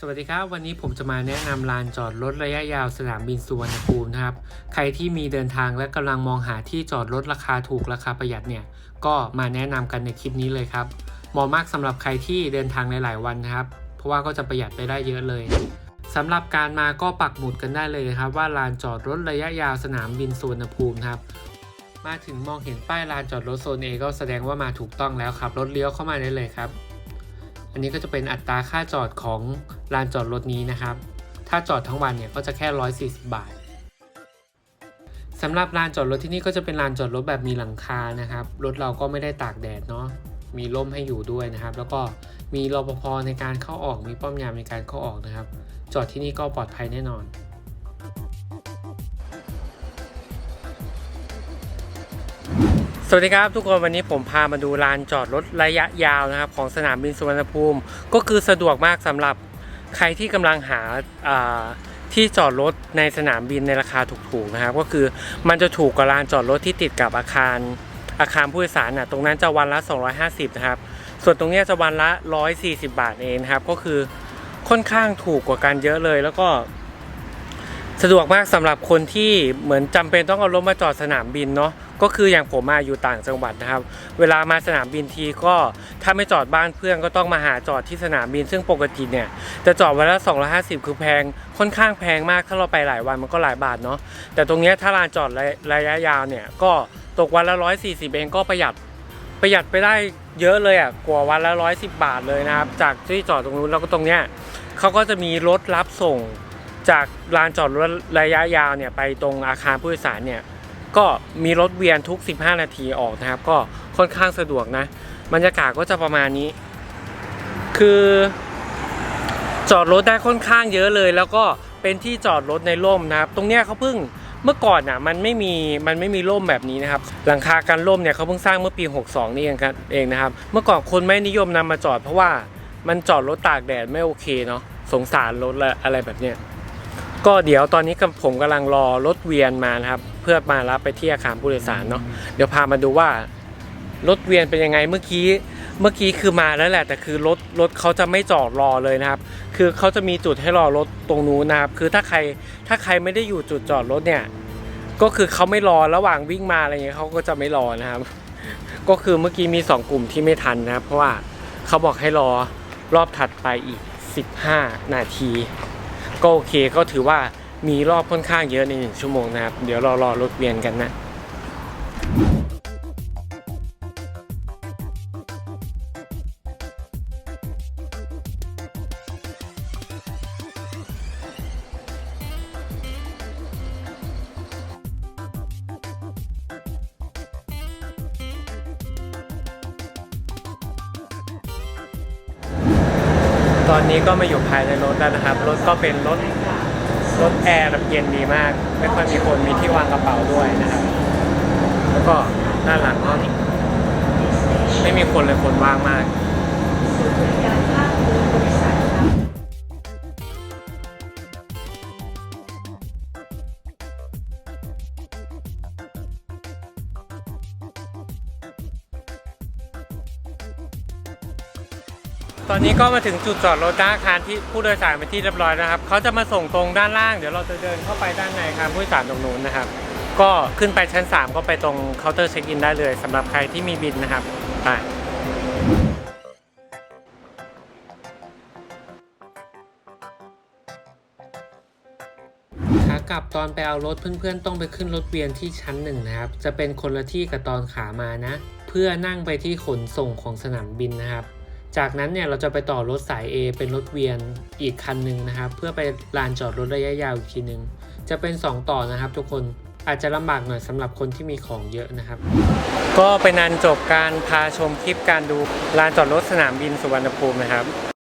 สวัสดีครับ วันนี้ผมจะมาแนะนำลานจอดรถระยะยาวสนามบินสุวรรณภูมินะครับ ใครที่มีเดินทางและกำลังมองหาที่จอดรถราคาถูกราคาประหยัดเนี่ย ก็มาแนะนำกันในคลิปนี้เลยครับเหมาะมากสำหรับใครที่เดินทางหลายๆวันนะครับ เพราะว่าก็จะประหยัดไปได้เยอะเลยสำหรับการมาก็ปักหมุดกันได้เลยครับ ว่าลานจอดรถระยะยาวสนามบินสุวรรณภูมิครับมาถึงมองเห็นป้ายลานจอดรถโซน A ก็แสดงว่ามาถูกต้องแล้วครับรถเลี้ยวเข้ามาได้เลยครับ อันนี้ก็จะเป็นอัตราค่าจอดของลานจอดรถนี้นะครับ ถ้าจอดทั้งวันเนี่ยก็จะแค่ 140 บาทสำหรับลานจอดรถที่นี่ก็จะเป็นลานจอดรถแบบมีหลังคานะครับ รถเราก็ไม่ได้ตากแดดเนาะ มีร่มให้อยู่ด้วยนะครับ แล้วก็มีรปภในการเข้าออก มีป้อมยามในการเข้าออกนะครับ จอดที่นี่ก็ปลอดภัยแน่นอน สวัสดีครับทุกคนวันนี้ผมพามาดูลานจอดรถระยะยาวนะครับของสนามบินสุวรรณภูมิ ก็คือสะดวกมากสำหรับใครที่กำลังหาาที่จอดรถในสนามบินในราคาถูกๆนะครับ ก็คือมันจะถูกกว่าลานจอดรถที่ติดกับอาคารอาคารผู้โดยสารน่ะตรงนั้นจะวันละ 250 นะครับ ส่วนตรงนี้จะวันละ 140 บาทเองครับ ก็คือค่อนข้างถูกกว่ากันเยอะเลย แล้วก็ สะดวกมากสำหรับคนที่เหมือนจำเป็นต้องเอารถมาจอดสนามบินเนาะ ก็คืออย่างผมมาอยู่ต่างจังหวัดนะครับ เวลามาสนามบินทีก็ถ้าไม่จอดบ้านเพื่อนก็ต้องมาหาจอดที่สนามบิน ซึ่งปกติเนี่ยจะจอดวันละ250 คือแพงค่อนข้างแพงมากถ้าเราไปหลายวันมันก็หลายบาทเนาะแต่ตรงนี้ถ้าลานจอดระระยะยาวเนี่ยก็ตกวันละ 140 เองก็ประหยัดประหยัดไปได้เยอะเลยอะกว่าวันละ 110 บาทเลยนะครับ จากที่จอดตรงนู้นแล้วก็ตรงเนี้ยเขาก็จะมีรถรับส่งจากลานจอดรถระยะยาวเนี่ยไปตรงอาคารผู้โดยสารเนี่ย ก็มีรถเวียนทุก 15 นาทีออกนะครับ ก็ค่อนข้างสะดวกนะ บรรยากาศก็จะประมาณนี้ คือจอดรถได้ค่อนข้างเยอะเลย แล้วก็เป็นที่จอดรถในร่มนะครับ ตรงเนี้ยเขาเพิ่งเมื่อก่อนน่ะมันไม่มีมันไม่มีร่มแบบนี้นะครับ หลังคากันร่มเนี่ยเขาเพิ่งสร้างเมื่อปี 62 นี่เองครับเองนะครับ เมื่อก่อนคนไม่นิยมนำมาจอดเพราะว่ามันจอดรถตากแดดไม่โอเคเนาะสงสารรถและอะไรแบบเนี้ย ก็เดี๋ยวตอนนี้กับผมกำลังรอรถเวียนมานะครับ เพื่อมารับไปที่อาคารผู้โดยสารเนาะเดี๋ยวพามาดูว่ารถเวียนเป็นยังไงเมื่อกี้เมื่อกี้คือมาแล้วแหละแต่คือรถรถเขาจะไม่จอดรอเลยนะครับ คือเขาจะมีจุดให้รอรถตรงนู้นนะครับ คือถ้าใครถ้าใครไม่ได้อยู่จุดจอดรถเนี่ย ก็คือเขาไม่รอระหว่างวิ่งมาอะไรเงี้ยเขาก็จะไม่รอนะครับ ก็คือเมื่อกี้มีสองกลุ่มที่ไม่ทันนะครับ เพราะว่าเขาบอกให้รอรอบถัดไปอีก 15 นาที ก็โอเคก็ถือว่ามีรอบค่อนข้างเยอะในหนึ่งชั่วโมงนะครับ เดี๋ยวรอรอรถเวียนกันนะ ตอนนี้ก็มาอยู่ภายในรถแล้วนะครับ รถก็เป็นรถรถแอร์แบบเย็นดีมาก ไม่ค่อยมีคนมีที่วางกระเป๋าด้วยนะครับ แล้วก็ด้านหลังก็ไม่มีคนเลยคนว่างมาก ตอนนี้ก็มาถึงจุดจอดรถหน้าอาคารที่ผู้โดยสารเป็นที่เรียบร้อยนะครับเขาจะมาส่งตรงด้านล่างเดี๋ยวเราจะเดินเข้าไปด้านในอาคารผู้โดยสารตรงนู้นนะครับ ก็ขึ้นไปชั้น 3 ก็ไปตรงเคาน์เตอร์เช็คอินได้เลยสำหรับใครที่มีบินนะครับไปขากลับตอนไปเอารถเพื่อนๆ ต้องไปขึ้นรถเวียนที่ชั้นหนึ่งนะครับ จะเป็นคนละที่กับตอนขามานะ เพื่อนั่งไปที่ขนส่งของสนามบินนะครับ จากนั้นเนี่ยเราจะไปต่อรถสาย A เป็นรถเวียนอีกคันหนึ่งนะครับ เพื่อไปลานจอดรถระยะยาวอีกทีหนึ่งจะเป็น 2 ต่อนะครับ ทุกคนอาจจะลำบากหน่อยสำหรับคนที่มีของเยอะนะครับ ก็เป็นอันจบการพาชมคลิปการดูลานจอดรถสนามบินสุวรรณภูมินะครับ